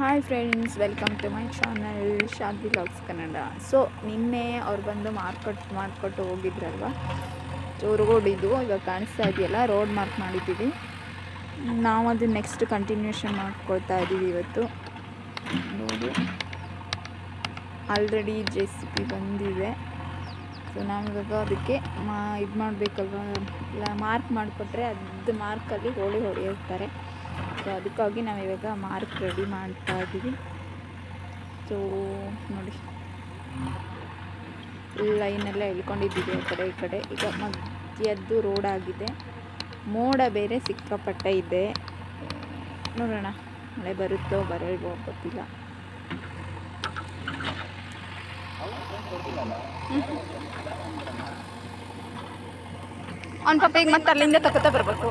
Hi friends welcome to my channel Shanti logs Kannada so ನಿನ್ನೆ ಅವ್ರು ಬಂದು ಮಾರ್ಕೊಟ್ ಮಾರ್ಕೊಟ್ಟು ಹೋಗಿದ್ರಲ್ವ? Road ಇದು ಇವಾಗ ಕಾಣಿಸ್ತಾ ಇದೆಯಲ್ಲ ರೋಡ್ ಮಾರ್ಕ್ ಮಾಡಿದ್ದೀವಿ. ನಾವು ಅದು ನೆಕ್ಸ್ಟ್ ಕಂಟಿನ್ಯೂಷನ್ ಮಾಡ್ಕೊಳ್ತಾ ಇದ್ದೀವಿ ಇವತ್ತು. ನೋಡಿ ಆಲ್ರೆಡಿ ಜೆ ಸಿ ಪಿ ಬಂದಿದೆ. ಸೊ ನಾವಿವಾಗ ಅದಕ್ಕೆ ಮಾ ಇದು ಮಾಡಬೇಕಲ್ವ? ಇಲ್ಲ ಮಾರ್ಕ್ ಮಾಡಿಕೊಟ್ರೆ ಅದು ಮಾರ್ಕಲ್ಲಿ ಹೋಳಿ ಹೊಡೆಯುತ್ತಾರೆ ಸೊ ಅದಕ್ಕಾಗಿ ನಾವು ಇವಾಗ ಮಾರ್ಕ್ ರೆಡಿ ಮಾಡ್ತಾ ಇದ್ದೀವಿ ಸೊ ನೋಡಿ ಫುಲ್ ಲೈನೆಲ್ಲ ಇಳ್ಕೊಂಡಿದ್ದೀವಿ ಆ ಕಡೆ ಈ ಕಡೆ ಈಗ ಮಧ್ಯದ್ದು ರೋಡ್ ಆಗಿದೆ ಮೋಡ ಬೇರೆ ಸಿಕ್ಕಾಪಟ್ಟೆ ಇದೆ ನೋಡೋಣ ಮಳೆ ಬರುತ್ತೋ ಬರಲ್ವೋ ಗೊತ್ತಿಲ್ಲ ಅವ್ನ ಪಾಪ ಈಗ ಮತ್ತೆ ಅಲ್ಲಿಂದ ತಗೋತಾ ಬರಬೇಕು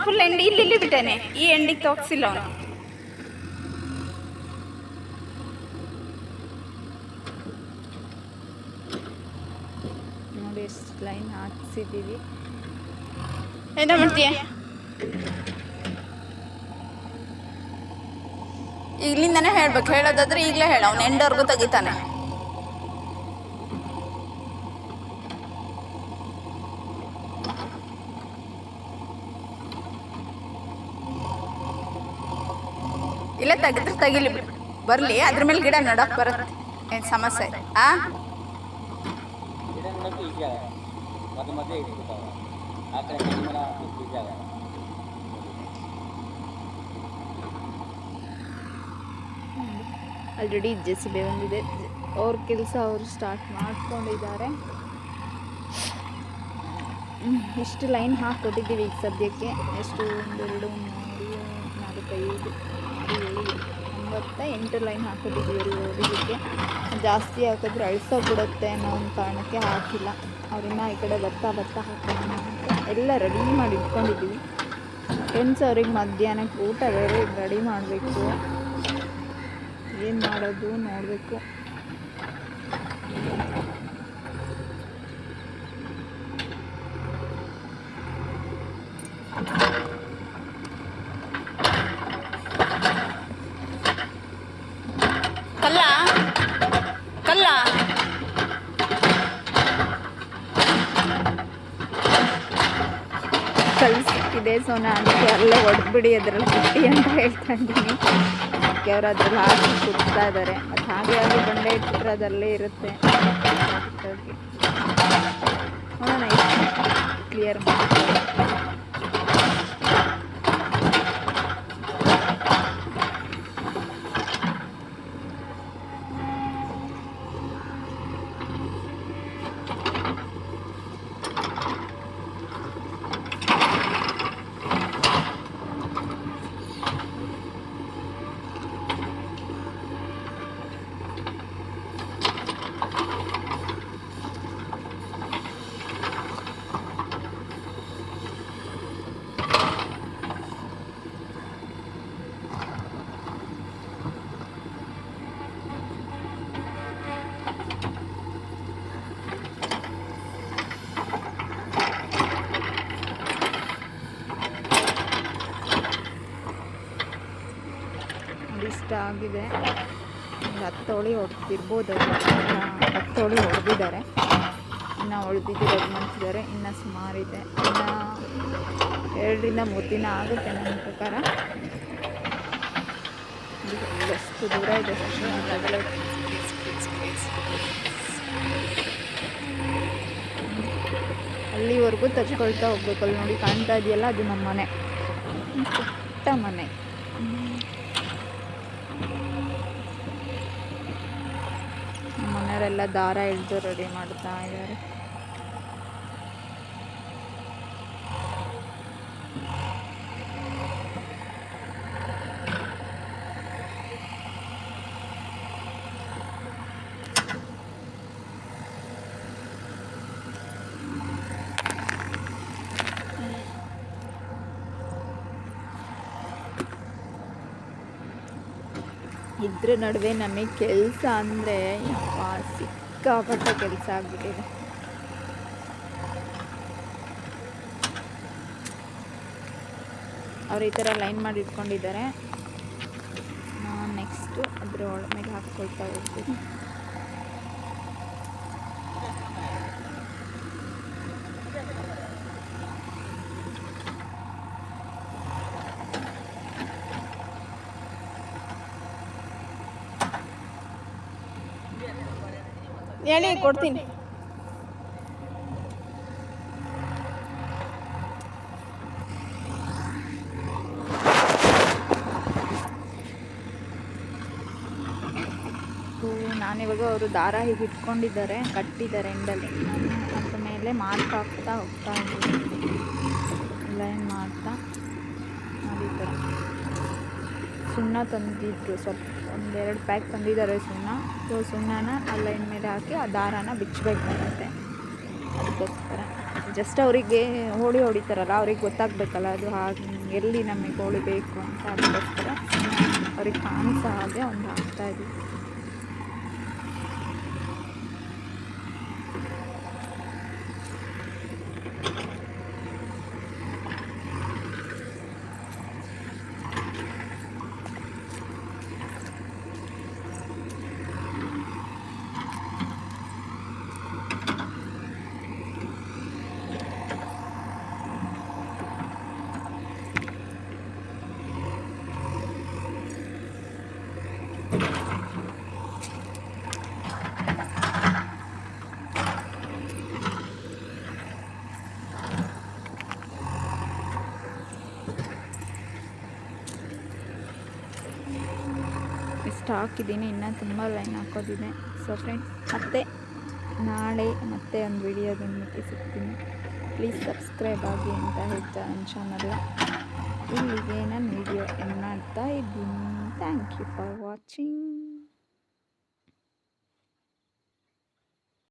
ಫುಲ್ ಎಂಡಿ ಇಲ್ಲಿ ಇಲ್ಲಿ ಬಿಟ್ಟೇನೆ. ಈ ಎಂಡಿಗೆ ತೋರಿಸಿಲ್ಲ ಅವನು. ನೋಡಿ ಎಷ್ಟು ಲೈನ್ ಹಾಕ್ಸಿದ್ದೀವಿ ಏನೋ ಮಾಡ್ತೀಯ? ಇಲ್ಲಿಂದನೇ ಹೇಳ್ಬೇಕು. ಹೇಳೋದಾದ್ರೆ ಈಗಲೇ ಹೇಳ. ಅವ್ನು ಎಂಡವರೆಗೂ ತೆಗಿತಾನೆ. ಇಲ್ಲ ತೆಗೆದ್ರೆ ತೆಗಿಲಿ ಬಿಡಿ. ಬರಲಿ ಅದ್ರ ಮೇಲೆ ಗಿಡ ನೋಡಕ್ ಬರುತ್ತೆ. ಏನು ಸಮಸ್ಯೆ? ಆ? ಆಲ್ರೆಡಿ ಜೆ ಸಿ ಬಿ ಬಂದಿದೆ ಅವ್ರ ಕೆಲಸ ಅವರು ಸ್ಟಾರ್ಟ್ ಮಾಡ್ಕೊಂಡಿದ್ದಾರೆ. ಇಷ್ಟು ಲೈನ್ ಕೊಟ್ಟಿದ್ದೀವಿ ಈಗ ಸದ್ಯಕ್ಕೆ. ಎಷ್ಟು ಒಂದೆರಡು ಮೂರು. ಎಂಟು ಲೈನ್ ಹಾಕೋದಿದ್ದೀವಿ ಓದಿದ್ದಕ್ಕೆ. ಜಾಸ್ತಿ ಹಾಕಿದ್ರೆ ಅಳಿಸೋಗ್ಬಿಡುತ್ತೆ ಅನ್ನೋ ಒಂದು ಕಾರಣಕ್ಕೆ ಹಾಕಿಲ್ಲ. ಅವ್ರನ್ನ ಈ ಕಡೆ ಬರ್ತಾ ಬರ್ತಾ ಹಾಕೋಣ ಎಲ್ಲ ರೆಡಿ ಮಾಡಿ ಇಟ್ಕೊಂಡಿದ್ದೀವಿ. ಫ್ರೆಂಡ್ಸ್ ಅವ್ರಿಗೆ ಮಧ್ಯಾಹ್ನಕ್ಕೆ ಊಟ ಬೇರೆ ರೆಡಿ ಮಾಡಬೇಕು. ಏನು ಮಾಡೋದು ನೋಡಬೇಕು. ಕಲ್ ಸಿಕ್ಕಿದೆ ಸೊ ನಾನು ಅಲ್ಲೇ ಹೊಡೆದ್ಬಿಡಿ ಅದರಲ್ಲಿ ಬಿಟ್ಟು ಅಂತ ಹೇಳ್ತಾ ಇದ್ದೀನಿ. ಅವರು ಅದ್ರಲ್ಲಿ ಹಾಕಿ ಕುಡ್ತಾ ಇದ್ದಾರೆ ಮತ್ತು ಹಾಗೆ ಹಾಗೆ ಬಂಡೆ ಇಟ್ಟರೆ ಅದಲ್ಲೇ ಇರುತ್ತೆ. ಕ್ಲಿಯರ್ ಮಾಡಿ ಇಷ್ಟ ಆಗಿದೆ. ಒಂದು ಹತ್ತು ಹೊಡ್ತಿರ್ಬೋದು ಹತ್ತೋಳಿ ಹೊಡೆದಿದ್ದಾರೆ. ಇನ್ನು ಉಳಿದಿದ್ದು ಮಾಡಿಸಿದ್ದಾರೆ ಇನ್ನು ಸುಮಾರಿದೆ ಇನ್ನು ಎರಡರಿಂದ ಮೂರು ದಿನ ಆಗುತ್ತೆ ನನ್ನ ಪ್ರಕಾರ. ಎಷ್ಟು ದೂರ ಇದೆ ಅಲ್ಲಿವರೆಗೂ ತಚ್ಕೊಳ್ತಾ ಹೋಗ್ಬೇಕು. ಅಲ್ಲಿ ನೋಡಿ ಕಾಣ್ತಾ ಇದೆಯಲ್ಲ, ಅದು ನಮ್ಮ ಮನೆ ಪುಟ್ಟ ಮನೆ. ಮನೆಯವರೆಲ್ಲ ದಾರ ಹಿಡಿದು ರೆಡಿ ಮಾಡ್ತಾ ಇದ್ದಾರೆ. ಇದ್ರ ನಡುವೆ ನಮಗೆ ಕೆಲಸ ಅಂದರೆ ಸಿಕ್ಕಾಪಟ್ಟೆ ಕೆಲಸ ಆಗಿಬಿಟ್ಟಿದೆ. ಅವ್ರು ಈ ಥರ ಲೈನ್ ಮಾಡಿ ಇಟ್ಕೊಂಡಿದ್ದಾರೆ. ನಾನು ನೆಕ್ಸ್ಟು ಅದರ ಮೇಲೆ ಹಾಕ್ಕೊಳ್ತಾ ಹೋಗ್ತೀನಿ ಹೇಳಿ, ಕೊಡ್ತೀನಿ. ನಾನಿವಾಗ ಅವರು ದಾರ ಹೀಗೆ ಇಟ್ಕೊಂಡಿದ್ದಾರೆ, ಕಟ್ಟಿದ್ದಾರೆ ಎಂಡಲ್ಲಿ ಅದ್ರ ಮೇಲೆ ಮಾರ್ಕ್ ಹಾಕ್ತಾ ಹೋಗ್ತಾ ಇದ್ದೀನಿ. ಲೈನ್ ಮಾಡ್ತಾ ಮಾಡಿದ್ದಾರೆ ಸುಣ್ಣ ತಂದಿದ್ರು. ಸ್ವಲ್ಪ ಒಂದೆರಡು ಪ್ಯಾಕ್ ತಂದಿದ್ದಾರೆ ಸುಣ್ಣ. ಸೊ ಸುಣ್ಣನ ಆ ಲೈನ್ ಮೇಲೆ ಹಾಕಿ ಆ ದಾರಾನ ಬಿಚ್ಚಬೇಕಾಗತ್ತೆ ಅದಕ್ಕೋಸ್ಕರ. ಜಸ್ಟ್ ಅವರಿಗೆ ಹೋಳಿ ಹೊಡಿತಾರಲ್ಲ, ಅವ್ರಿಗೆ ಗೊತ್ತಾಗಬೇಕಲ್ಲ ಅದು ಹಾಗೆ ಎಲ್ಲಿ ನಮಗೆ ಹೋಳಿ ಬೇಕು ಅಂತ ಅದಕ್ಕೋಸ್ಕರ ಅವ್ರಿಗೆ ಕಾಣಿಸೋ ಹಾಗೆ ಒಂದು ಹಾಕ್ತಾ ಇದ್ದೀವಿ ಇದ್ದೀನಿ, ಇನ್ನೂ ತುಂಬ ಲೈನ್ ಹಾಕೋದಿದೆ. ಸೊ ಫ್ರೆಂಡ್ಸ್ ಮತ್ತೆ ನಾಳೆ ಮತ್ತೆ ಒಂದು ವಿಡಿಯೋದೊಂದಿಗೆ ಸಿಗ್ತೀನಿ. ಪ್ಲೀಸ್ ಸಬ್ಸ್ಕ್ರೈಬ್ ಆಗಿ ಅಂತ ಹೇಳ್ತಾ ನನ್ನ ಚಾನಲ್ ಇಲ್ಲಿಗೆ ನಾನು ವಿಡಿಯೋ ಎಂಡ್ ಮಾಡ್ತಾ ಇದ್ದೀನಿ. Thank you for watching